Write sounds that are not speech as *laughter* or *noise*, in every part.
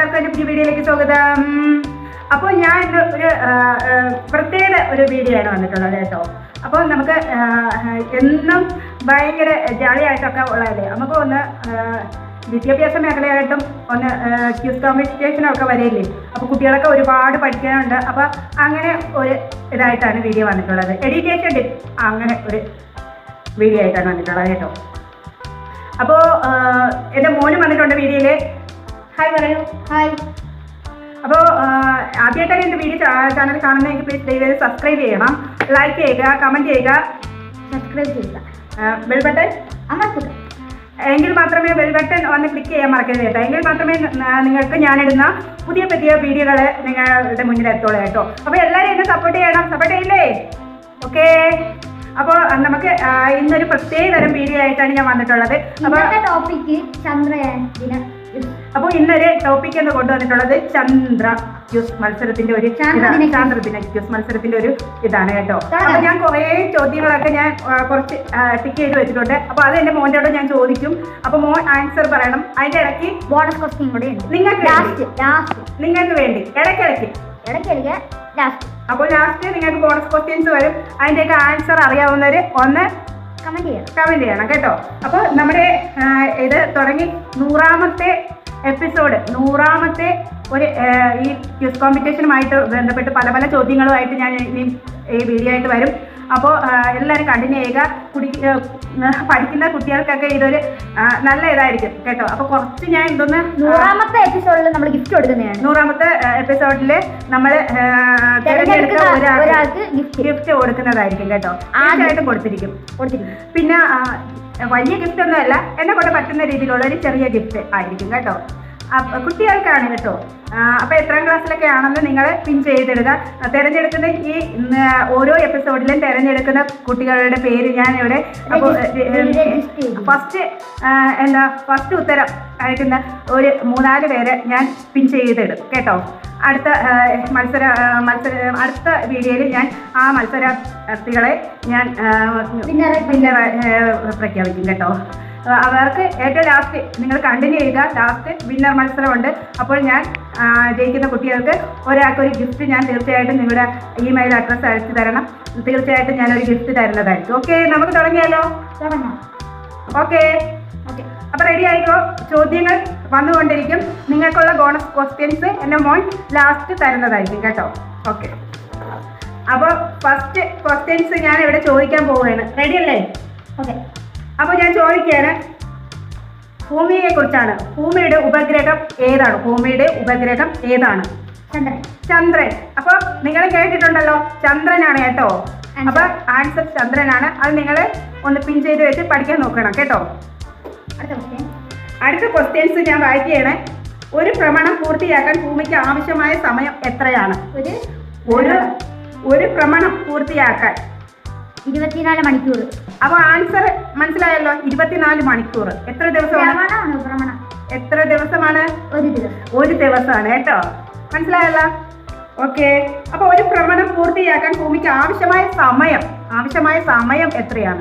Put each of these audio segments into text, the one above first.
എല്ലാവർക്കും എന്റെ പുതിയ വീഡിയോയിലേക്ക് സ്വാഗതം. അപ്പോൾ ഞാൻ ഇന്ന് ഒരു പ്രത്യേക ഒരു വീഡിയോ ആണ് വന്നിട്ടുള്ളത് കേട്ടോ. അപ്പോൾ നമുക്ക് എന്നും ഭയങ്കര ജാളിയായിട്ടൊക്കെ ഉള്ളതല്ലേ? നമുക്ക് ഒന്ന് വിദ്യാഭ്യാസ മേഖലയായിട്ടും ഒന്ന് ക്യൂസ് കോമ്പറ്റീഷനൊക്കെ വരില്ലേ അപ്പോൾ കുട്ടികളൊക്കെ ഒരുപാട് പഠിക്കാനുണ്ട്. അപ്പോൾ അങ്ങനെ ഒരു ഇതായിട്ടാണ് വീഡിയോ വന്നിട്ടുള്ളത്. എഡ്യൂക്കേഷൻ ടിപ്പ് അങ്ങനെ ഒരു വീഡിയോ ആയിട്ടാണ് വന്നിട്ടുള്ളത് കേട്ടോ. അപ്പോൾ എന്റെ മോനും വന്നിട്ടുണ്ട് വീഡിയോയിൽ ഹായ് പറയൂ. ഹായ്. അപ്പോൾ ആദ്യമായിട്ടാണ് എന്റെ വീഡിയോ ചാനൽ കാണുന്നതെങ്കിൽ പ്ലീസ് ദയവായി സബ്സ്ക്രൈബ് ചെയ്യണം. ലൈക്ക് ചെയ്യുക കമന്റ് ചെയ്യുക. സബ്സ്ക്രൈബ് ചെയ്യുക. ബെൽ ബട്ടൺ അമർത്തുക എങ്കിൽ മാത്രമേ ബെൽ ബട്ടൺ വന്ന് ക്ലിക്ക് ചെയ്യാൻ മറക്കരുത് കേട്ടോ. എങ്കിൽ മാത്രമേ നിങ്ങൾക്ക് ഞാനിടുന്ന പുതിയ പുതിയ വീഡിയോകൾ നിങ്ങളുടെ മുന്നിൽ എത്തുള്ളൂ കേട്ടോ. അപ്പോൾ എല്ലാവരും എന്നെ സപ്പോർട്ട് ചെയ്യണം. സപ്പോർട്ട് ചെയ്യില്ലേ? ഓക്കെ അപ്പോൾ നമുക്ക് ഇന്നൊരു പ്രത്യേക തരം വീഡിയോ ആയിട്ടാണ് ഞാൻ വന്നിട്ടുള്ളത്. അപ്പോൾ ടോപ്പിക്ക് ചന്ദ്രയാൻ ദിന അപ്പോൾ ഇന്നൊരു ടോപ്പിക് എന്ന് കൊണ്ടുവന്നിട്ടുള്ളത് ചന്ദ്ര ക്യൂസ് മത്സരത്തിന്റെ ഒരു ചാന്ദ്രദിന ഇതാണ്. ചാന്ദ്രദിന ക്യൂസ് മത്സരത്തിന്റെ ഒരു ഇതാണ് കേട്ടോ. അപ്പൊ ഞാൻ കുറേ ചോദ്യങ്ങളൊക്കെ ഞാൻ കുറച്ച് ടിക്ക് ചെയ്ത് വെച്ചിട്ടുണ്ട്. അപ്പൊ അത് എന്റെ മോന്റെയോട് ഞാൻ ചോദിക്കും. അപ്പൊ മോൻ ആൻസർ പറയണം. അതിന്റെ ഇടയ്ക്ക് ബോണസ് ക്വസ്റ്റ്യൻ കൂടെ നിങ്ങൾക്ക് ലാസ്റ്റ് ലാസ്റ്റ് നിങ്ങൾക്ക് വേണ്ടി. ഇടയ്ക്കിടയ്ക്ക് ഇടയ്ക്കിടയ്ക്ക് ലാസ്റ്റ് അപ്പോൾ ലാസ്റ്റ് നിങ്ങൾക്ക് ബോണസ് ക്വസ്റ്റ്യൻസ് വരും. അതിന്റെയൊക്കെ ആൻസർ അറിയാവുന്നവര് ഒന്ന് കമന്റ് ചെയ്യണം. കേട്ടോ? അപ്പോൾ നമ്മുടെ ഇത് തുടങ്ങി നൂറാമത്തെ എപ്പിസോഡ് നൂറാമത്തെ ഒരു ഈ ക്യൂസ് കോമ്പറ്റീഷനുമായിട്ട് ബന്ധപ്പെട്ട് പല പല ചോദ്യങ്ങളുമായിട്ട് ഞാൻ ഈ വീഡിയോ ആയിട്ട് വരും. അപ്പോൾ എല്ലാവരും കണ്ടിന്യൂ ചെയ്യുക. കുടി പഠിക്കുന്ന കുട്ടികൾക്കൊക്കെ ഇതൊരു നല്ല ഇതായിരിക്കും കേട്ടോ. അപ്പോൾ കുറച്ച് ഞാൻ ഇതൊന്ന് നൂറാമത്തെ എപ്പിസോഡിൽ നമ്മൾ ഗിഫ്റ്റ് കൊടുക്കുന്നതാണ്. നൂറാമത്തെ എപ്പിസോഡിൽ നമ്മൾ തിരഞ്ഞെടുക്കുന്ന ഒരാൾക്ക് ഗിഫ്റ്റ് കൊടുക്കുന്നതായിരിക്കും കേട്ടോ. ആദ്യമായിട്ട് കൊടുത്തിരിക്കും. കൊടുത്തിരിക്കും. പിന്നെ വലിയ ഗിഫ്റ്റ് ഒന്നും അല്ല എന്നെ കൊണ്ട് പറ്റുന്ന രീതിയിലുള്ള ഒരു ചെറിയ ഗിഫ്റ്റ് ആയിരിക്കും കേട്ടോ. കുട്ടികൾക്കാണ് കേട്ടോ. അപ്പൊ എത്രാം ക്ലാസ്സിലൊക്കെ ആണെന്ന് നിങ്ങൾ പിൻ ചെയ്തിടുക തിരഞ്ഞെടുക്കുന്ന ഈ ഓരോ എപ്പിസോഡിലും തിരഞ്ഞെടുക്കുന്ന കുട്ടികളുടെ പേര് ഞാൻ ഇവിടെ അപ്പോൾ ഫസ്റ്റ് എന്താ ഫസ്റ്റ് ഉത്തരം അയക്കുന്ന ഒരു മൂന്നാൽ പേരെ ഞാൻ പിൻ ചെയ്തിടും കേട്ടോ. അടുത്ത മത്സര മത്സര അടുത്ത വീഡിയോയിൽ ഞാൻ ആ മത്സരാർത്ഥികളെ ഞാൻ പിന്നെ പ്രഖ്യാപിക്കും കേട്ടോ. അവർക്ക് ഏറ്റവും ലാസ്റ്റ് നിങ്ങൾ കണ്ടിന്യൂ ചെയ്യുക ലാസ്റ്റ് വിന്നർ മത്സരമുണ്ട്. അപ്പോൾ ഞാൻ ജയിക്കുന്ന കുട്ടികൾക്ക് ഒരാൾക്ക് ഒരു ഗിഫ്റ്റ് ഞാൻ തീർച്ചയായിട്ടും നിങ്ങളുടെ ഇമെയിൽ അഡ്രസ്സ് അയച്ചു തരണം. തീർച്ചയായിട്ടും ഞാനൊരു ഗിഫ്റ്റ് തരുന്നതായിരിക്കും. ഓക്കെ നമുക്ക് തുടങ്ങിയാലോ? തുടങ്ങാം. ഓക്കെ ഓക്കെ അപ്പൊ റെഡി ആയിക്കോ? ചോദ്യങ്ങൾ വന്നുകൊണ്ടിരിക്കും. നിങ്ങൾക്കുള്ള ബോണസ് ക്വസ്റ്റ്യൻസ് എന്റെ മോൻ ലാസ്റ്റ് തരുന്നതായിരിക്കും കേട്ടോ. ഓക്കെ അപ്പോൾ ഫസ്റ്റ് ക്വസ്റ്റ്യൻസ് ഞാൻ ഇവിടെ ചോദിക്കാൻ പോവുകയാണ്. റെഡി അല്ലേ? ഓക്കെ അപ്പോൾ ഞാൻ ചോദിക്കുകയാണ് ഭൂമിയെ കുറിച്ചാണ് ഭൂമിയുടെ ഉപഗ്രഹം ഏതാണ്? ഭൂമിയുടെ ഉപഗ്രഹം ഏതാണ്? ചന്ദ്രൻ. ചന്ദ്രൻ. അപ്പോൾ നിങ്ങൾ കേട്ടിട്ടുണ്ടല്ലോ ചന്ദ്രനാണ് കേട്ടോ. അപ്പൊ ആൻസർ ചന്ദ്രനാണ്. അത് നിങ്ങൾ ഒന്ന് പിൻ ചെയ്ത് വെച്ച് പഠിക്കാൻ നോക്കണം കേട്ടോ. അടുത്ത ക്വസ്റ്റ്യൻ അടുത്ത ക്വസ്റ്റ്യൻസ് ഞാൻ വായിക്കുകയാണ്. ഒരു ഭ്രമണം പൂർത്തിയാക്കാൻ ഭൂമിക്ക് ആവശ്യമായ സമയം എത്രയാണ്? ഒരു ഒരു ഒരു ഭ്രമണം പൂർത്തിയാക്കാൻ. ഇരുപത്തിനാല് മണിക്കൂർ. അപ്പോൾ ആൻസർ മനസ്സിലായല്ലോ? ഇരുപത്തിനാല് മണിക്കൂർ. എത്ര ദിവസമാണ്? എത്ര ദിവസമാണ്? ഒരു ദിവസം. ഒരു ദിവസമാണ് കേട്ടോ. മനസ്സിലായല്ലോ? ഓക്കെ. അപ്പോൾ ഒരു ഭ്രമണം പൂർത്തിയാക്കാൻ ഭൂമിക്ക് ആവശ്യമായ സമയം ആവശ്യമായ സമയം എത്രയാണ്?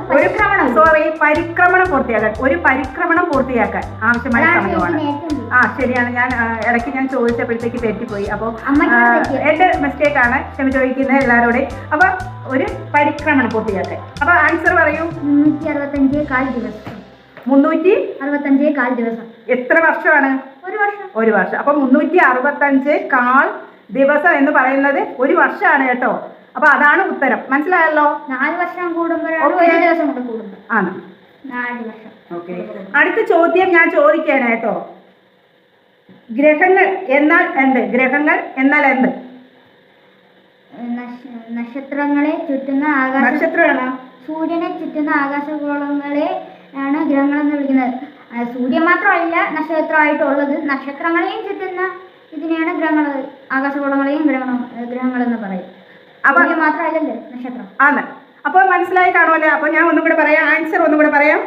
ഒരു ഭ്രമണം സോറി പരിക്രമണം പൂർത്തിയാക്കാൻ ഒരു പരിക്രമണം പൂർത്തിയാക്കാൻ ആവശ്യമായ സമയമാണ്. ആ ശരിയാണ്. ഞാൻ ഇടയ്ക്ക് ഞാൻ ചോദിച്ചപ്പോഴത്തേക്ക് തെറ്റിപ്പോയി അപ്പോൾ എന്റെ. എന്റെ മിസ്റ്റേക്ക് ആണ് ക്ഷമ ചോദിക്കുന്നത് എല്ലാവരോടും. അപ്പോൾ ഒരു പരിക്രമണം പൂർത്തിയാക്കാൻ. അപ്പോൾ ആൻസർ പറയൂ. മുന്നൂറ്റി അറുപത്തഞ്ച് കാൽ ദിവസം. മുന്നൂറ്റി അറുപത്തഞ്ച് കാൽ ദിവസം. എത്ര വർഷമാണ്? ഒരു വർഷം. ഒരു വർഷം. അപ്പോൾ മുന്നൂറ്റി അറുപത്തഞ്ച് കാൽ ദിവസം എന്ന് പറയുന്നത് ഒരു വർഷമാണ് കേട്ടോ. അപ്പോൾ അതാണ് ഉത്തരം. മനസ്സിലായല്ലോ? നാല് വർഷം കൂടുമ്പോഴാണ് ഒരു ദിവസം ആണ്. നാല് വർഷം. ഓക്കെ. അടുത്ത ചോദ്യം ഞാൻ ചോദിക്കുകയാണ് കേട്ടോ. ഗ്രഹങ്ങൾ എന്നാൽ എന്ത്? ഗ്രഹങ്ങൾ എന്നാൽ എന്ത്? നക്ഷത്രങ്ങളെ ചുറ്റുന്ന ആകാശ നക്ഷത്രമാണ്? സൂര്യനെ ചുറ്റുന്ന ആകാശഗോളങ്ങളെ ആണ് ഗ്രഹങ്ങൾ എന്ന് വിളിക്കുന്നത്. സൂര്യൻ മാത്രമല്ല നക്ഷത്രമായിട്ടുള്ളത് നക്ഷത്രങ്ങളെയും ചുറ്റുന്ന ഇതിനെയാണ് ഗ്രഹങ്ങൾ ആകാശഗോളങ്ങളെയും ഗ്രഹണം ഗ്രഹങ്ങളെന്ന് പറയും അപ്പൊ- സൂര്യൻ മാത്രമല്ലല്ലോ നക്ഷത്രം? ആണ്. അപ്പോൾ മനസ്സിലായി കാണുമല്ലോ? അപ്പോൾ ഞാൻ ഒന്നും കൂടെ പറയാം. ആൻസർ ഒന്നും കൂടെ പറയാം.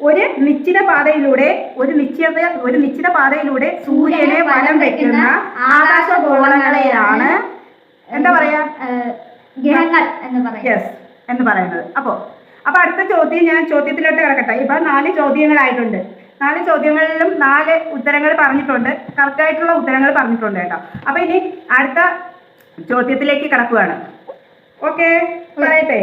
ഒരു നിശ്ചിത പാതയിലൂടെ ഒരു നിശ്ചിത ഒരു നിശ്ചിത പാതയിലൂടെ സൂര്യനെ വലം വെക്കുന്ന ആകാശഗോളങ്ങളെയാണ് എന്താ പറയാ? ഗ്രഹങ്ങൾ എന്ന് പറയും യെസ് എന്ന് പറയുന്നത്. അപ്പോൾ അപ്പൊ അടുത്ത ചോദ്യം ഞാൻ ചോദ്യത്തിലോട്ട് കിടക്കട്ടെ. ഇപ്പൊ നാല് ചോദ്യങ്ങളായിട്ടുണ്ട്. നാല് ചോദ്യങ്ങളിലും നാല് ഉത്തരങ്ങൾ പറഞ്ഞിട്ടുണ്ട്. കറക്റ്റ് ആയിട്ടുള്ള ഉത്തരങ്ങൾ പറഞ്ഞിട്ടുണ്ട് കേട്ടോ. അപ്പൊ ഇനി അടുത്ത ചോദ്യത്തിലേക്ക് കടക്കുകയാണ് ഓക്കെ പറയട്ടെ.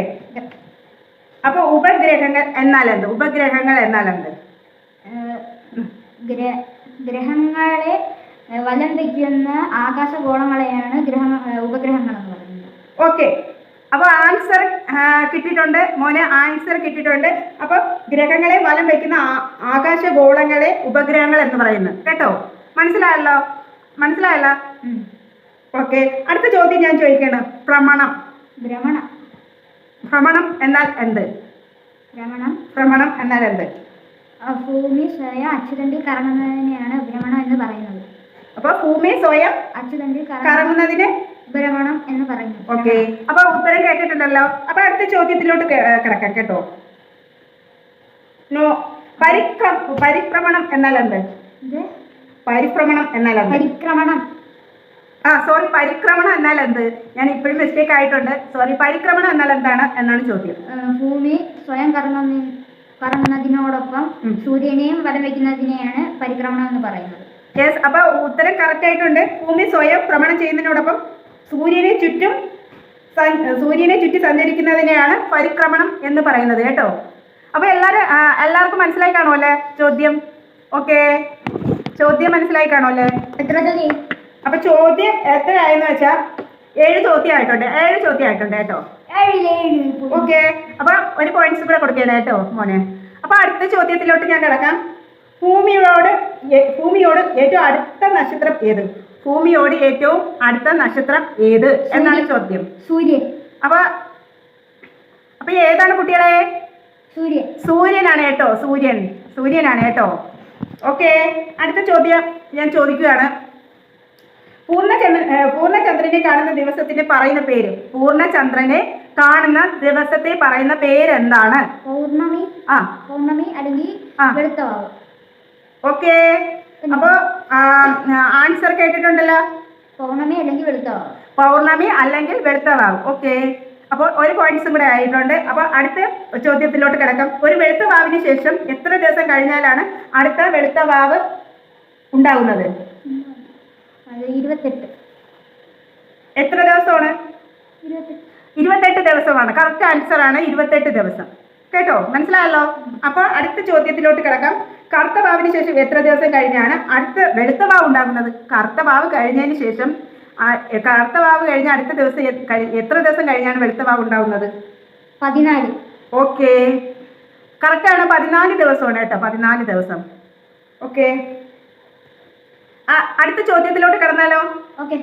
അപ്പൊ ഉപഗ്രഹങ്ങൾ എന്നാൽ എന്ത് ഉപഗ്രഹങ്ങൾ എന്നാൽ എന്ത് ഗ്രഹങ്ങളെ വലം വയ്ക്കുന്ന ആകാശഗോളങ്ങളെയാണ് ഗ്രഹ ഉപഗ്രഹങ്ങൾ എന്ന് പറയുന്നത്. ഓക്കെ. അപ്പൊ ആൻസർ കിട്ടിയിട്ടുണ്ട്. മോനെ ആൻസർ കിട്ടിയിട്ടുണ്ട്. അപ്പൊ ഗ്രഹങ്ങളെ വലം വയ്ക്കുന്ന ആകാശഗോളങ്ങളെ ഉപഗ്രഹങ്ങൾ എന്ന് പറയുന്നത്. കേട്ടോ? മനസ്സിലായല്ലോ? മനസ്സിലായല്ലോ. ഓക്കെ അടുത്ത ചോദ്യം ഞാൻ ചോദിക്കണം. ഭ്രമണം. ഭ്രമണം. ഭ്രമണം എന്നാൽ എന്ത്? ഭ്രമണം. ഭ്രമണം എന്നാൽ എന്ത്? ഭൂമി സ്വയം അച്ചുതണ്ടി കറങ്ങുന്നതിനെയാണ് ഭ്രമണം എന്ന് പറയുന്നത്. അപ്പൊ ഭൂമി സ്വയം അച്ചുതണ്ടി കറങ്ങുന്നതിനെ ഭ്രമണം എന്ന് പറയുന്നു. ഓക്കെ അപ്പൊ ഉത്തരം കേട്ടിട്ടുണ്ടല്ലോ. അപ്പൊ അടുത്ത ചോദ്യത്തിലോട്ട് കിടക്കാം കേട്ടോ. നോ പരിക്ര പരിക്രമണം എന്നാൽ എന്ത്? പരിക്രമണം പരിഭ്രമണം എന്നാൽ പരിക്രമണം ആ സോറി പരിക്രമണം എന്നാൽ എന്ത്? ഞാൻ ഇപ്പോഴും മിസ്റ്റേക്ക് ആയിട്ടുണ്ട്. സോറി പരിക്രമണം എന്നാൽ എന്താണ് എന്നാണ് ചോദ്യം. ഭൂമി സ്വയം കറങ്ങുന്ന കറങ്ങുന്നതിനോടൊപ്പം. സൂര്യനെയും വലം വയ്ക്കുന്നതിനെയാണ് പരിക്രമണം എന്ന് പറയുന്നത്. യെസ് അപ്പൊ ഉത്തരം കറക്റ്റ് ആയിട്ടുണ്ട്. ഭൂമി സ്വയം ഭ്രമണം ചെയ്യുന്നതിനോടൊപ്പം സൂര്യനെ ചുറ്റും സൂര്യനെ ചുറ്റി സഞ്ചരിക്കുന്നതിനെയാണ് പരിക്രമണം എന്ന് പറയുന്നത് കേട്ടോ. അപ്പൊ എല്ലാരും എല്ലാവർക്കും മനസ്സിലായി കാണുമല്ലേ ചോദ്യം? ഓക്കെ ചോദ്യം മനസ്സിലായി കാണുമല്ലേ? എത്ര ചോദ്യം? അപ്പൊ ചോദ്യം എത്രയായെന്ന് വെച്ചാൽ ഏഴ് ചോദ്യം ആയിട്ടുണ്ട് ഏഴ് ചോദ്യം ആയിട്ടുണ്ട് കേട്ടോ. ഓക്കെ അപ്പൊ ഒരു പോയിന്റ്സ് കൂടെ കൊടുക്കണം കേട്ടോ മോനെ. അപ്പൊ അടുത്ത ചോദ്യത്തിലോട്ട് ഞാൻ കിടക്കാം. ഭൂമിയോട് ഭൂമിയോട് ഏറ്റവും അടുത്ത നക്ഷത്രം ഏത്? ഭൂമിയോട് ഏറ്റവും അടുത്ത നക്ഷത്രം ഏത് എന്നാണ് ചോദ്യം. സൂര്യൻ അപ്പൊ അപ്പൊ ഏതാണ് കുട്ടികളെ? സൂര്യൻ സൂര്യനാണ് കേട്ടോ സൂര്യൻ. സൂര്യനാണ് കേട്ടോ. ഓക്കെ അടുത്ത ചോദ്യം ഞാൻ ചോദിക്കുകയാണ്. പൂർണചന്ദ്രൻ ഏ, പൂർണചന്ദ്രനെ കാണുന്ന ദിവസത്തിന്റെ പറയുന്ന പേര്. പൂർണചന്ദ്രനെ കാണുന്ന ദിവസത്തെ പറയുന്ന പേര് എന്താണ് പൗർണമി ആ. പൗർണമി അല്ലെങ്കിൽ വെളുത്തവാവ്. ഓക്കെ. അപ്പോ ആൻസർ കേട്ടിട്ടുണ്ടല്ലോ? പൗർണമി അല്ലെങ്കിൽ വെളുത്തവാവ്. പൗർണമി അല്ലെങ്കിൽ വെളുത്തവാവ്. ഓക്കെ. അപ്പോൾ ഒരു പോയിന്റ്സും കൂടെ ആയിട്ടുണ്ട്. അപ്പോൾ അടുത്ത ചോദ്യത്തിലോട്ട് കിടക്കാം. ഒരു വെളുത്ത വാവിന് ശേഷം എത്ര ദിവസം കഴിഞ്ഞാലാണ് അടുത്ത വെളുത്ത വാവ് ഉണ്ടാകുന്നത് അത് ഇരുപത്തെട്ട്. എത്ര ദിവസമാണ്? ഇരുപത്തെട്ട്. ദിവസമാണ്. കറക്റ്റ് ആൻസർ ആണ് ഇരുപത്തെട്ട് ദിവസം. കേട്ടോ? മനസ്സിലായല്ലോ? അപ്പോൾ അടുത്ത ചോദ്യത്തിലോട്ട് കിടക്കാം. കറുത്ത വാവിന് ശേഷം എത്ര ദിവസം കഴിഞ്ഞാണ് അടുത്ത വെളുത്ത വാവ് ഉണ്ടാകുന്നത്? കറുത്ത വാവ് കഴിഞ്ഞതിന് ശേഷം കറുത്ത വാവ് കഴിഞ്ഞ അടുത്ത ദിവസം എത്ര ദിവസം കഴിഞ്ഞാണ് വെളുത്ത വാവ് ഉണ്ടാകുന്നത്? പതിനാല്. ഓക്കെ കറക്റ്റാണ് പതിനാല് ദിവസമാണ് കേട്ടോ. പതിനാല് ദിവസം. ഓക്കെ അടുത്ത ചോദ്യത്തിലോട്ട് കടന്നാലോ? ഓക്കെ.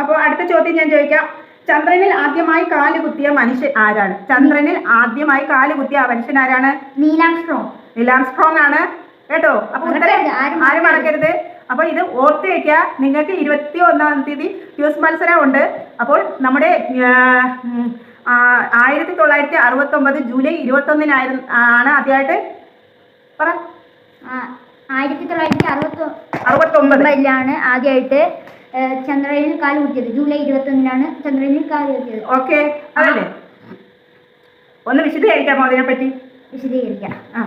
അപ്പോൾ അടുത്ത ചോദ്യം ഞാൻ ചോദിക്കാം. ചന്ദ്രനിൽ ആദ്യമായി കാൽ കുത്തിയ മനുഷ്യൻ ആരാണ്? ചന്ദ്രനിൽ ആദ്യമായി കാൽ കുത്തിയ ആ മനുഷ്യൻ ആരാണ്? നീലാംസ്ട്രോങ് നീലാംസ്ട്രോങ് ആണ്. കേട്ടോ? അപ്പൊ ആരും മറക്കരുത്. അപ്പൊ ഇത് ഓർത്ത് വെക്കുക നിങ്ങൾക്ക് ഇരുപത്തി ഒന്നാം തീയതി ക്യൂസ് മത്സരം ഉണ്ട്. അപ്പോൾ നമ്മുടെ ആയിരത്തി തൊള്ളായിരത്തി അറുപത്തി ഒമ്പത് ജൂലൈ ഇരുപത്തി ഒന്നിനായിരുന്നു ആണ് ആദ്യമായിട്ട് പറ. ആയിരത്തി തൊള്ളായിരത്തി അറുപത്തി അറുപത്തി ഒമ്പത് ഒമ്പതിലാണ് ആദ്യമായിട്ട് ചന്ദ്രനിൽ കാൽ കുത്തിയത്. ജൂലൈ ഇരുപത്തൊന്നിനാണ് ചന്ദ്രനിൽ കാൽ കുത്തിയത്. ഓക്കെ അതല്ലേ? ഒന്ന് വിശദീകരിക്കാമോ അതിനെപ്പറ്റി? വിശദീകരിക്കാം. ആ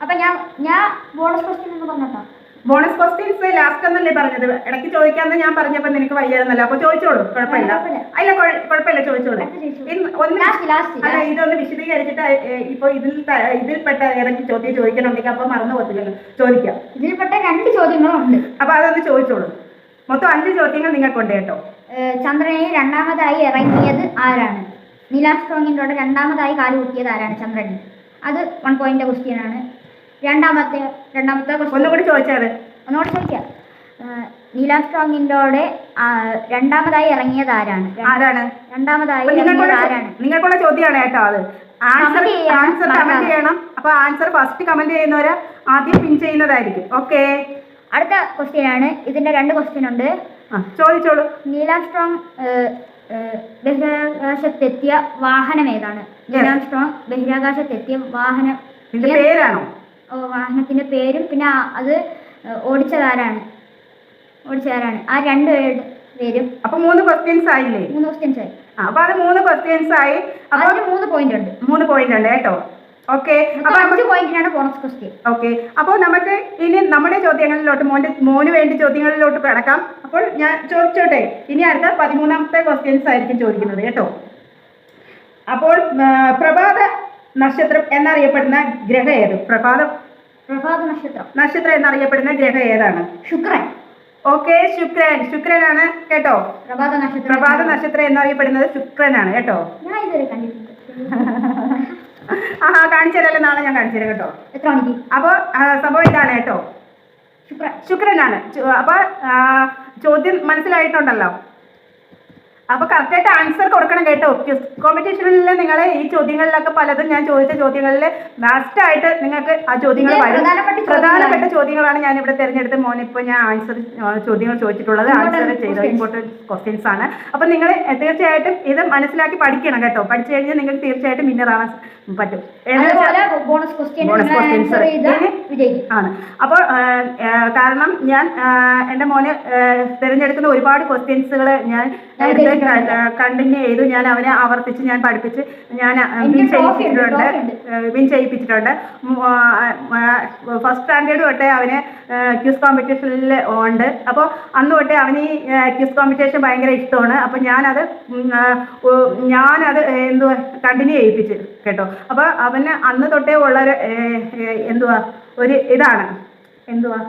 അപ്പൊ ഞാൻ ഞാൻ ബോണസ് ക്വസ്റ്റ്യൻ എന്ന് പറഞ്ഞോ ബോണസ് ക്വസ്റ്റ്യൻസ് ലാസ്റ്റ് എന്നല്ലേ പറഞ്ഞത്? ഇടയ്ക്ക് ചോദിക്കാന്ന് ഞാൻ പറഞ്ഞപ്പോ നിനക്ക് വയ്യായിരുന്നല്ലോ അപ്പൊ ചോദിച്ചോളൂ. കുഴപ്പമില്ല. അല്ല കുഴപ്പമില്ല ചോദിച്ചോളൂ. അല്ല ഇതൊന്ന് വിശദീകരിച്ചിട്ട് ഇപ്പൊ ഇതിൽ ഇതിൽപ്പെട്ട ഏതെങ്കിലും ചോദ്യം ചോദിക്കണമെങ്കിൽ അപ്പൊ മറന്നു പോകത്തില്ലല്ലോ. ചോദിക്കാം. ഇതിൽപ്പെട്ട രണ്ട് ചോദ്യങ്ങളുണ്ട്. അപ്പൊ അതൊന്ന് ചോദിച്ചോളൂ. മൊത്തം അഞ്ച് ചോദ്യങ്ങൾ നിങ്ങൾക്കുണ്ട് കേട്ടോ. ചന്ദ്രനെ ചന്ദ്രനിൽ രണ്ടാമതായി ഇറങ്ങിയത് ആരാണ്? നീലാംസ്ട്രോങ്ങിന്റെ രണ്ടാമതായി കാലുകുത്തിയത് ആരാണ് ചന്ദ്രനിൽ അത് വൺ പോയിന്റ് ക്വസ്റ്റ്യൻ ആണ്. രണ്ടാമത്തെ രണ്ടാമത്തെ ഒന്നുകൂടി ചോദിച്ചാൽ ഒന്നുകൂടി ചോദിക്കാം. നീലാം നീലാംസ്ട്രോങ്ങിന്റെ ആ, രണ്ടാമതായി ഇറങ്ങിയത് ആരാണ്? ആരാണ്? രണ്ടാമതായി ആരാണ്? നിങ്ങൾക്കുള്ള ചോദ്യമാണ് കേട്ടോ അത്. ആൻസർ ആൻസർ കമന്റ് ചെയ്യണം. അപ്പൊ ആൻസർ ഫസ്റ്റ് കമന്റ് ചെയ്യുന്നവര് ആദ്യം പിൻ ചെയ്യുന്നതായിരിക്കും. ഓക്കെ അടുത്ത ക്വസ്റ്റ്യൻ ആണ്. ഇതിന്റെ രണ്ട് ക്വസ്റ്റ്യൻ ഉണ്ട്. ചോദിച്ചോളൂ. നീലാംസ്ട്രോങ് ഏഹ്, ഏഹ്, ബഹിരാകാശത്തെത്തിയ വാഹനം ഏതാണ്? നീലാംസ്ട്രോങ് ബഹിരാകാശത്തെത്തിയ വാഹനം പേരാണോ? വാഹനത്തിന്റെ പേരും പിന്നെ അത് ഓടിച്ചതാരാണ്? ഓടിച്ചതാരാണ്? ആ രണ്ട് പേരുടെ പേരും. അപ്പൊ മൂന്ന് ക്വസ്റ്റ്യൻസ് ആയില്ലേ? മൂന്ന് ക്വസ്റ്റ്യൻസ് ആയി. അപ്പൊ അത് മൂന്ന് ക്വസ്റ്റ്യൻസ് ആയി. അപ്പൊ മൂന്ന് പോയിന്റ് ഉണ്ട്. മൂന്ന് പോയിന്റ് ഉണ്ട് കേട്ടോ. ഓക്കെ അപ്പൊ അഞ്ച് പോയിന്റിനാണ് ബോണസ് ക്വസ്റ്റ്യൻ ഓക്കെ അപ്പോൾ നമുക്ക് ഇനി നമ്മുടെ ചോദ്യങ്ങളിലോട്ട് മോന്റെ മോന് വേണ്ടി ചോദ്യങ്ങളിലോട്ട് കിടക്കാം. അപ്പോൾ ഞാൻ ചോദിച്ചോട്ടെ. ഇനി അടുത്ത പതിമൂന്നാമത്തെ ക്വസ്റ്റ്യൻസ് ആയിരിക്കും ചോദിക്കുന്നത് കേട്ടോ. അപ്പോൾ പ്രഭാത നക്ഷത്രം എന്നറിയപ്പെടുന്ന ഗ്രഹം ഏത്? പ്രഭാത പ്രഭാത നക്ഷത്രം. നക്ഷത്രം എന്നറിയപ്പെടുന്ന ഗ്രഹം ഏതാണ്? ശുക്രൻ. ഓക്കെ ശുക്രൻ. ശുക്രനാണ് കേട്ടോ. പ്രഭാത നക്ഷത്രം. പ്രഭാത നക്ഷത്രം എന്നറിയപ്പെടുന്നത് ശുക്രനാണ് കേട്ടോ. ഞാൻ ഇതുവരെ കണ്ടിട്ടുണ്ട് *laughs* ആഹാ കാണിച്ചു നാളെ ഞാൻ കാണിച്ചു തരാം കേട്ടോ. എത്ര മണിക്ക്? അപ്പോൾ സംഭവം ഇതാണ് കേട്ടോ. ശുക്രൻ. ശുക്രനാണ്. അപ്പോൾ അപ്പൊ ചോദ്യം മനസ്സിലായിട്ടുണ്ടല്ലോ. അപ്പൊ കറക്റ്റായിട്ട് ആൻസർ കൊടുക്കണം കേട്ടോ. കോമ്പറ്റീഷനിൽ നിങ്ങൾ ഈ ചോദ്യങ്ങളിലൊക്കെ പലതും ഞാൻ ചോദിച്ച ചോദ്യങ്ങളിൽ ലാസ്റ്റ് ആയിട്ട് നിങ്ങൾക്ക് ആ ചോദ്യങ്ങൾ വരും. പ്രധാനപ്പെട്ട ചോദ്യങ്ങളാണ്. ഞാൻ ഇവിടെ തിരഞ്ഞെടുത്ത് മോനിപ്പോ ഞാൻ ആൻസർ ചോദ്യങ്ങൾ ചോദിച്ചിട്ടുള്ളത് ആൻസർ ചെയ്ത questions. ഇമ്പോർട്ടന്റ് ക്വസ്റ്റ്യൻസ് ആണ്. അപ്പൊ നിങ്ങൾ തീർച്ചയായിട്ടും ഇത് മനസ്സിലാക്കി പഠിക്കണം കേട്ടോ. പഠിച്ചു കഴിഞ്ഞാൽ നിങ്ങൾക്ക് തീർച്ചയായിട്ടും വിന്നർ ആവാൻ പറ്റും. ബോണസ് ക്വസ്റ്റ്യൻസ് ആണ്. അപ്പോൾ കാരണം ഞാൻ എന്റെ എന്റെ മോന് തിരഞ്ഞെടുക്കുന്ന ഒരുപാട് ക്വസ്റ്റ്യൻസുകൾ ഞാൻ എടുത്ത്. കണ്ടിന്യൂ ചെയ്തു. ഞാൻ അവനെ ആവർത്തിച്ച് ഞാൻ പഠിപ്പിച്ച് ഞാൻ വിൻ ചെയ്യിപ്പിച്ചിട്ടുണ്ട്. വിൻ ചെയ്യിപ്പിച്ചിട്ടുണ്ട്. ഫസ്റ്റ് സ്റ്റാൻഡേർഡ് തൊട്ടേ അവന് ക്യൂസ് കോമ്പറ്റീഷനിൽ ഉണ്ട്. അപ്പോൾ അന്ന് തൊട്ടേ അവന് ഈ ക്യൂസ് കോമ്പറ്റീഷൻ ഭയങ്കര ഇഷ്ടമാണ്. അപ്പോൾ ഞാനത് ഞാനത് എന്തുവാ കണ്ടിന്യൂ ചെയ്യിപ്പിച്ചു കേട്ടോ. അപ്പോൾ അവന് അന്ന് തൊട്ടേ ഉള്ളൊരു എന്തുവാ ഒരു ഇതാണ്. എന്തുവാ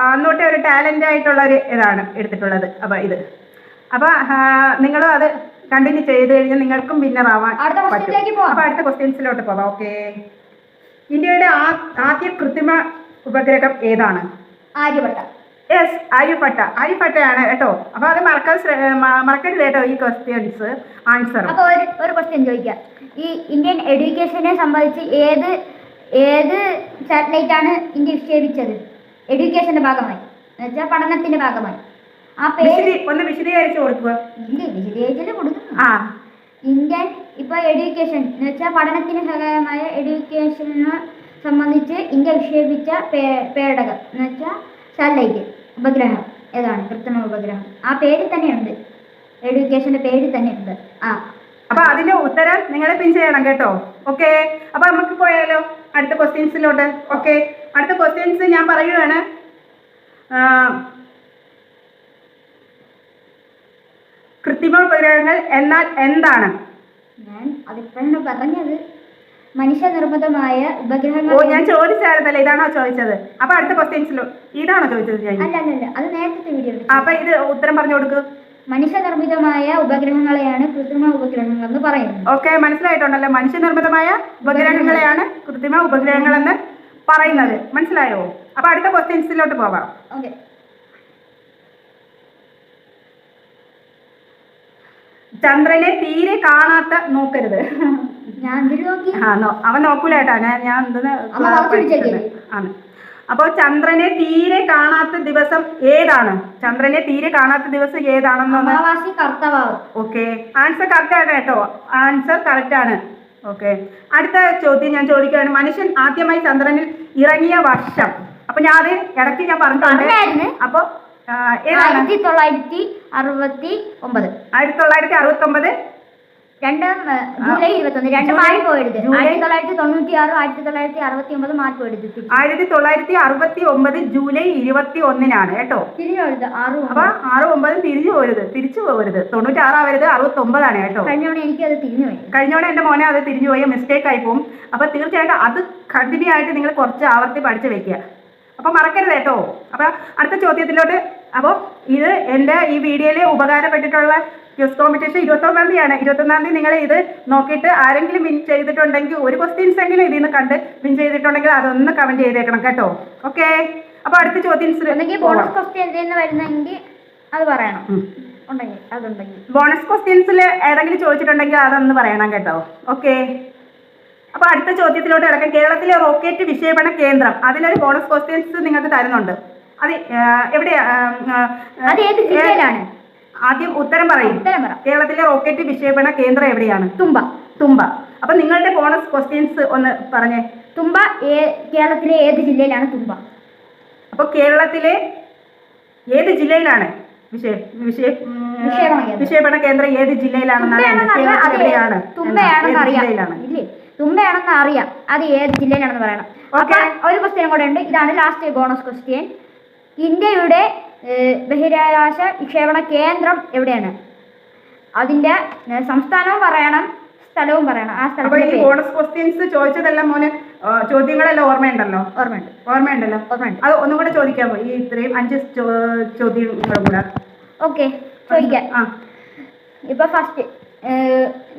അന്നോട്ടെ ഒരു ടാലന്റ് ആയിട്ടുള്ള ഒരു ഇതാണ് എടുത്തിട്ടുള്ളത്. അപ്പോൾ ഇത്. അപ്പോൾ നിങ്ങളും അത് കണ്ടിന്യൂ ചെയ്ത് കഴിഞ്ഞാൽ നിങ്ങൾക്കും വിന്നർ ആവാൻ പറ്റും. അപ്പോൾ അടുത്ത ക്വസ്റ്റ്യൻസിലോട്ട് പോവാം ഓക്കെ ഇന്ത്യയുടെ ആദ്യ കൃത്രിമ ഉപഗ്രഹം ഏതാണ്? ആര്യഭട്ട. യെസ് ആര്യഭട്ട. ആര്യഭട്ടയാണ് കേട്ടോ. അപ്പൊ അത് മറക്കാൻ മറക്കരുത് കേട്ടോ ഈ ക്വസ്റ്റ്യൻസ് ആൻസർ ഒരു ക്വസ്റ്റ്യൻ ചോദിക്കാം. ഈ ഇന്ത്യൻ എഡ്യൂക്കേഷനെ സംബന്ധിച്ച് ഏത് ഏത് സാറ്റലൈറ്റ് ആണ് ഇന്ത്യ വിക്ഷേപിച്ചത്? എഡ്യൂക്കേഷന്റെ ഭാഗമായി. എന്നുവെച്ചാൽ പഠനത്തിന്റെ ഭാഗമായി. വിശദീ ഒന്ന് വിശദീകരിച്ചു കൊടുക്കുക. ഇന്ത്യ വിശദീകരിച്ചിട്ട് കൊടുക്കുന്നു ആ. ഇന്ത്യൻ ഇപ്പോൾ എഡ്യൂക്കേഷൻ എന്ന് വെച്ചാൽ പഠനത്തിന് സഹായമായ എഡ്യൂക്കേഷനെ സംബന്ധിച്ച് ഇന്ത്യ വിക്ഷേപിച്ച പേ- പേടകം എന്ന് വെച്ചാൽ സാറ്റലൈറ്റ് ഉപഗ്രഹം. ഏതാണ്? കൃത്രിമ ഉപഗ്രഹം. ആ പേരിൽ തന്നെയുണ്ട്. എഡ്യൂക്കേഷന്റെ പേരിൽ തന്നെയുണ്ട്. ആ. അപ്പൊ അതിന്റെ ഉത്തരം നിങ്ങൾ പിൻ ചെയ്യണം കേട്ടോ. ഓക്കെ അപ്പൊ നമുക്ക് പോയാലോ? അടുത്ത ക്വസ്റ്റ്യൻസിലോട്ട് ഓക്കെ അടുത്ത ക്വസ്റ്റ്യൻസ് ഞാൻ പറയുകയാണ് കൃത്രിമ ഉപഗ്രഹങ്ങൾ എന്നാൽ എന്താണ്? ഞാൻ അതിപ്പോഴാണ് പറഞ്ഞത്. മനുഷ്യനിർമ്മിതമായ ഓ ഞാൻ ചോദിച്ചായിരുന്നല്ലോ ഇതാണോ ചോദിച്ചത്? അപ്പോൾ അടുത്ത ക്വസ്റ്റ്യൻസിലോ ഇതാണോ ചോദിച്ചത് ഞാൻ? അല്ല അല്ല അത് നേരത്തെ വീഡിയോ അപ്പൊ ഇത് ഉത്തരം പറഞ്ഞു കൊടുക്കൂ. മനുഷ്യനിർമ്മിതമായ ഉപഗ്രഹങ്ങളെയാണ് കൃത്രിമ ഉപഗ്രഹങ്ങൾ എന്ന് പറയുന്നത്. ഓക്കെ മനസ്സിലായിട്ടുണ്ടല്ലോ? മനുഷ്യനിർമ്മിതമായ ഉപഗ്രഹങ്ങളെയാണ് കൃത്രിമ ഉപഗ്രഹങ്ങൾ എന്ന് പറയുന്നത്. മനസ്സിലായോ? അപ്പൊ അടുത്ത ക്വസ്റ്റ്യൻസിലോട്ട് പോവാം. ഓക്കെ ചന്ദ്രനെ തീരെ കാണാത്ത നോക്കരുത്. ഞാൻ എന്തിനു ആ നോ അവൻ നോക്കൂല കേട്ടാ. ഞാൻ ഞാൻ എന്തെന്ന് ആണ്. അപ്പോൾ ചന്ദ്രനെ തീരെ കാണാത്ത ദിവസം ഏതാണ്? ചന്ദ്രനെ തീരെ കാണാത്ത ദിവസം ഏതാണെന്ന് ഓക്കെ. ആൻസർ കറക്റ്റ് ആണ് കേട്ടോ. ആൻസർ കറക്റ്റ് ആണ്. ഓക്കെ. അടുത്ത ചോദ്യം ഞാൻ ചോദിക്കുകയാണ്. മനുഷ്യൻ ആദ്യമായി ചന്ദ്രനിൽ ഇറങ്ങിയ വർഷം. അപ്പൊ ഞാൻ അത് ഇടയ്ക്ക് ഞാൻ പറഞ്ഞിട്ടുണ്ട്. പറഞ്ഞായിരുന്നു. അപ്പൊ ആയിരത്തി തൊള്ളായിരത്തി അറുപത്തി ഒമ്പത് ആയിരത്തി തൊള്ളായിരത്തി അറുപത്തി ഒമ്പത് രണ്ട് ജൂലൈ ഇരുപത്തൊന്ന് രണ്ട് മാറി ജൂലൈ- ആയിരത്തി തൊള്ളായിരത്തി തൊണ്ണൂറ്റി ആറ് ആയിരത്തി തൊള്ളായിരത്തി അറുപത്തി ഒമ്പത് മാറി ആയിരത്തി തൊള്ളായിരത്തി അറുപത്തി ഒമ്പത്. ജൂലൈ ഇരുപത്തി ഒന്നിനാണ് കേട്ടോ ആറ് അപ്പൊ ആറ് ഒമ്പതും തിരിച്ചു പോരുത് തിരിച്ചു പോകരുത് തൊണ്ണൂറ്റി ആറാവരുത് അറുപത്തി ഒമ്പതാണ് കേട്ടോ? കഴിഞ്ഞ തവണ എനിക്ക് അത് തിരിഞ്ഞു പോയി. കഴിഞ്ഞോടെ എന്റെ മോനെ അത് തിരിഞ്ഞു പോയ മിസ്റ്റേക്ക് ആയി പോകും അപ്പൊ തീർച്ചയായിട്ടും അത് കണ്ടിന്യൂ ആയിട്ട് നിങ്ങൾ കുറച്ച് ആവർത്തി പഠിച്ചു വെക്കുക. അപ്പോൾ മറക്കരുത് കേട്ടോ. അപ്പോൾ അടുത്ത ചോദ്യത്തിലോട്ട്. അപ്പോൾ ഇത് എന്റെ ഈ വീഡിയോയിൽ ഉപകാരപ്പെട്ടിട്ടുള്ള ക്യൂസ് കോമ്പറ്റീഷൻ ഇരുപത്തൊന്നാം തീയതിയാണ്. ഇരുപത്തൊന്നാം തീയതി നിങ്ങൾ ഇത് നോക്കിയിട്ട് ആരെങ്കിലും വിൻ ചെയ്തിട്ടുണ്ടെങ്കിൽ ഒരു ക്വസ്റ്റ്യൻസ് എങ്കിലും ഇതിൽ നിന്ന് കണ്ട് വിൻ ചെയ്തിട്ടുണ്ടെങ്കിൽ അതൊന്ന് കമന്റ് ചെയ്തേക്കണം കേട്ടോ. ഓക്കെ? അപ്പോൾ അടുത്ത ചോദ്യം ബോണസ് ക്വസ്റ്റ്യൻ വരുന്നെങ്കിൽ അത് പറയണം. ഉണ്ടെങ്കിൽ അതുണ്ടെങ്കിൽ. ബോണസ് ക്വസ്റ്റ്യൻസിൽ ഏതെങ്കിലും ചോദിച്ചിട്ടുണ്ടെങ്കിൽ അതൊന്ന് പറയണം കേട്ടോ. ഓക്കെ? അപ്പോൾ അടുത്ത ചോദ്യത്തിലോട്ട് കിടക്കാം. കേരളത്തിലെ റോക്കറ്റ് വിക്ഷേപണ കേന്ദ്രം. അതിലൊരു ബോണസ് ക്വസ്റ്റ്യൻസ് നിങ്ങൾക്ക് തരുന്നുണ്ട്. അത് എവിടെ ജില്ലയിലാണ്? ആദ്യം ഉത്തരം പറയും. കേരളത്തിലെ റോക്കറ്റ് വിക്ഷേപണ കേന്ദ്രം എവിടെയാണ്? തുമ്പ തുമ്പ അപ്പോൾ നിങ്ങളുടെ ബോണസ് ക്വസ്റ്റ്യൻസ് ഒന്ന് പറഞ്ഞേ. തുമ്പ കേരളത്തിലെ ഏത് ജില്ലയിലാണ് തുമ്പ അപ്പോൾ കേരളത്തിലെ ഏത് ജില്ലയിലാണ് വിക്ഷേപണ കേന്ദ്രം. ഏത് ജില്ലയിലാണെന്നാണ് കേരളത്തിൽ എവിടെയാണ്? തുമ്പയാണെന്ന് അറിയാം. ജില്ലയിലാണ്? ഇല്ലേ? തുമ്പയാണെന്ന് അറിയാം. അത് ഏത് ജില്ലയിലാണെന്ന് പറയണം. അപ്പൊ ഒരു ക്വസ്റ്റ്യൻ കൂടെ ഉണ്ട്. ഇതാണ് ലാസ്റ്റ് ബോണസ് ക്വസ്റ്റ്യൻ ഇന്ത്യയുടെ ബഹിരാകാശ വിക്ഷേപണ കേന്ദ്രം എവിടെയാണ്? അതിന്റെ സംസ്ഥാനവും പറയണം സ്ഥലവും പറയണം. ആ സ്ഥലം ബോണസ് ക്വസ്റ്റ്യൻസ് ചോദിച്ചതെല്ലാം മോന് ചോദ്യങ്ങളെല്ലാം ഓർമ്മയുണ്ടല്ലോ? ഓർമ്മയുണ്ട്. ഓർമ്മയുണ്ടല്ലോ? ഓർമ്മയുണ്ട്. അത് ഒന്നും കൂടെ ചോദിക്കാമോ ഈ ഇത്രയും അഞ്ച് ചോദ്യങ്ങളും കൂടെ. ഓക്കെ ചോദിക്കാം. ആ. ഇപ്പൊ ഫസ്റ്റ്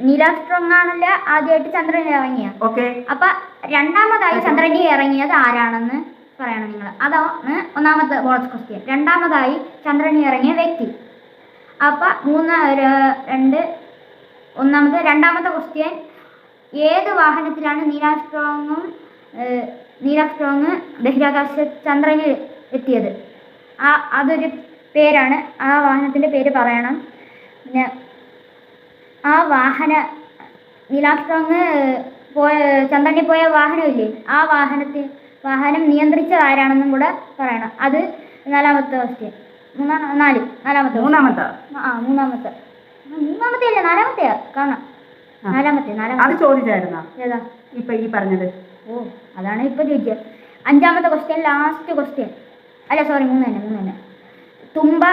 നീലാസ്ട്രോങ് ആണല്ല ആദ്യമായിട്ട് ചന്ദ്രൻ ഇറങ്ങിയ? ഓക്കെ. അപ്പൊ രണ്ടാമതായി ചന്ദ്രനിൽ ഇറങ്ങിയത് ആരാണെന്ന് പറയണം നിങ്ങൾ അതാണ് ഒന്നാമത്തെ ബോണസ് ക്വസ്റ്റ്യൻ രണ്ടാമതായി ചന്ദ്രനിൽ ഇറങ്ങിയ വ്യക്തി. അപ്പൊ മൂന്ന് രണ്ട് ഒന്നാമത്തെ രണ്ടാമത്തെ ക്വസ്റ്റ്യൻ ഏത് വാഹനത്തിലാണ് നീലാസ്ട്രോങ്ങും നീലാസ്ട്രോങ് ബഹിരാകാശ ചന്ദ്രനിൽ എത്തിയത്? ആ അതൊരു പേരാണ്. ആ വാഹനത്തിന്റെ പേര് പറയണം. പിന്നെ ആ വാഹന നീലാസ്ട്രോങ് പോയ ചന്ദ്രനിൽ പോയ വാഹനമില്ലേ? ആ വാഹനത്തിൽ വാഹനം നിയന്ത്രിച്ചത് ആരാണെന്നും കൂടെ പറയണം. അത് നാലാമത്തെ ക്വസ്റ്റ്യൻ മൂന്നാം നാല് നാലാമത്തെ മൂന്നാമത്തെ. ആ മൂന്നാമത്തെ. മൂന്നാമത്തെ അല്ല നാലാമത്തെയാ? കാണാം. നാലാമത്തെ നാലാമത്തെ. ചോദിച്ചായിരുന്നോ? ഏതാ? ഇപ്പൊ ഈ പറഞ്ഞത്. ഓ അതാണ് ഇപ്പൊ ചോദിക്കുക അഞ്ചാമത്തെ ക്വസ്റ്റ്യൻ ലാസ്റ്റ് ക്വസ്റ്റ്യൻ അല്ല സോറി മൂന്ന് തന്നെ മൂന്ന് തന്നെ തുമ്പ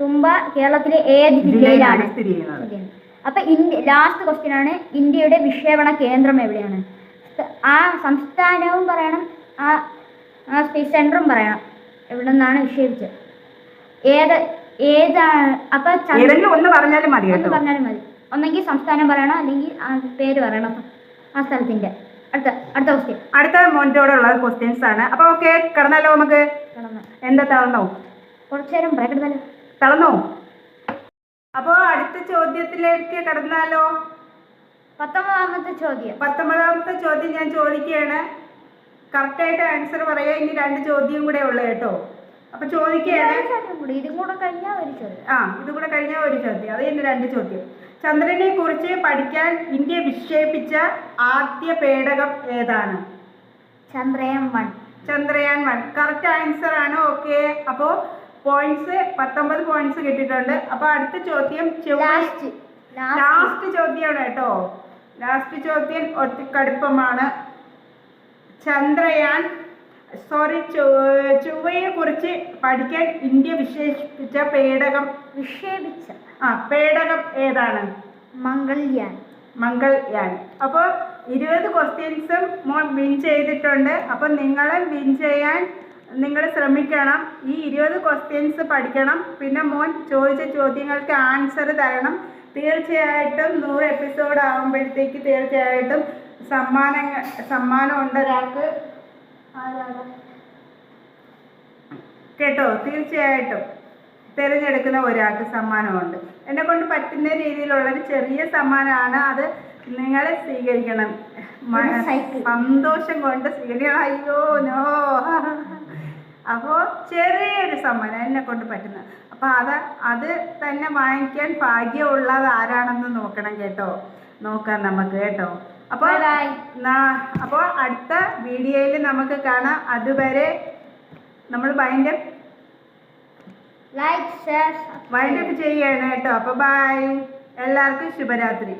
തുമ്പ കേരളത്തിലെ ഏത് ജില്ലയിലാണ്? സ്ഥിതി ചെയ്യുന്നത്? അപ്പൊ ഇന്ത്യ ലാസ്റ്റ് ക്വസ്റ്റ്യൻ ആണ്. ഇന്ത്യയുടെ വിക്ഷേപണ കേന്ദ്രം എവിടെയാണ്? ആ സംസ്ഥാനവും പറയണം ആ ആ സ്പേസ് സെന്ററും പറയണം. എവിടെ നിന്നാണ് വിക്ഷേപിച്ചത്? ഏത് ഏതാണ് അപ്പൊ ഒന്ന് പറഞ്ഞാലും മതി ഒന്ന് പറഞ്ഞാലും മതി. ഒന്നെങ്കിൽ സംസ്ഥാനം പറയണം അല്ലെങ്കിൽ ആ പേര് പറയണം. ആ സ്ഥലത്തിന്റെ. അടുത്ത അടുത്ത ക്വസ്റ്റ്യൻ അടുത്ത മോനിറ്റോടുള്ള ക്വസ്റ്റ്യൻസ് ആണ്. അപ്പൊ ഓക്കെ കടന്നാലോ നമുക്ക്. എന്താ തളർന്നോ? കുറച്ചു നേരം തളർന്നോ? അപ്പോ അടുത്ത ചോദ്യത്തിലേക്ക് കടന്നാലോ? പത്തൊമ്പതാമത്തെ ചോദ്യം. പത്തൊമ്പതാമത്തെ ചോദ്യം ഞാൻ ചോദിക്കുകയാണ്. കറക്റ്റായിട്ട് ആൻസർ പറയാ. ഇനി രണ്ട് ചോദ്യം കൂടെ ഉള്ളു കേട്ടോ. അപ്പൊ ചോദിക്കുകയാണ്. ആ ചോദ്യം ഇതും കൂടെ കഴിഞ്ഞാൽ ഒരു ചോദ്യം. ആ ഇത് കൂടെ കഴിഞ്ഞ ഒരു ചോദ്യം. അത് തന്നെ രണ്ട് ചോദ്യം. ചന്ദ്രനെ കുറിച്ച് പഠിക്കാൻ ഇന്ത്യ വിക്ഷേപിച്ച ആദ്യ പേടകം ഏതാണ്? Chandrayaan one. Chandrayaan one. Correct answer ആണ്. ഓക്കെ അപ്പോൾ പോയിന്റ്സ് പത്തൊമ്പത് പോയിന്റ്സ് കിട്ടിയിട്ടുണ്ട്. അപ്പൊ അടുത്ത ചോദ്യം ലാസ്റ്റ് ചോദ്യമാണ് കേട്ടോ. ലാസ്റ്റ് ചോദ്യം ഒത്തിക്കടുപ്പമാണ് ചന്ദ്രയാൻ സോറി ചൊവ്വയെ കുറിച്ച് പഠിക്കാൻ ഇന്ത്യ വിശേഷിപ്പിച്ച പേടകം വിക്ഷേപിച്ച ആ പേടകം ഏതാണ്? മംഗൾയാൻ. മംഗൾയാൻ. അപ്പോൾ ഇരുപത് ക്വസ്റ്റ്യൻസും മോൻ വിൻ ചെയ്തിട്ടുണ്ട്. അപ്പോൾ നിങ്ങളെ വിൻ ചെയ്യാൻ നിങ്ങൾ ശ്രമിക്കണം ഈ ഇരുപത് ക്വസ്റ്റ്യൻസ് പഠിക്കണം പിന്നെ മോൻ ചോദിച്ച ചോദ്യങ്ങൾക്ക് ആൻസർ തരണം. തീർച്ചയായിട്ടും നൂറ് എപ്പിസോഡ് ആകുമ്പോഴത്തേക്ക് തീർച്ചയായിട്ടും സമ്മാനങ്ങൾ സമ്മാനം ഉണ്ട് ഒരാൾക്ക് കേട്ടോ തീർച്ചയായിട്ടും തിരഞ്ഞെടുക്കുന്ന ഒരാൾക്ക് സമ്മാനമുണ്ട്. എന്നെ കൊണ്ട് പറ്റുന്ന രീതിയിലുള്ളൊരു ചെറിയ സമ്മാനമാണ് അത്. നിങ്ങളെ സ്വീകരിക്കണം. സന്തോഷം കൊണ്ട് സ്വീകരിക്കണം. അയ്യോ നോ. അപ്പോൾ ചെറിയൊരു സമ്മാനം എന്നെ കൊണ്ട് പറ്റുന്ന. അപ്പോൾ അത് അത് തന്നെ വാങ്ങിക്കാൻ ഭാഗ്യമുള്ളത് ആരാണെന്ന് നോക്കണം കേട്ടോ. നോക്കാം നമുക്ക് കേട്ടോ. അപ്പോൾ. അപ്പോൾ അടുത്ത വീഡിയോയിൽ നമുക്ക് കാണാം. അതുവരെ നമ്മൾ wind like share wind up ചെയ്യാണ് കേട്ടോ. അപ്പോൾ ബൈ എല്ലാവർക്കും ശുഭരാത്രി.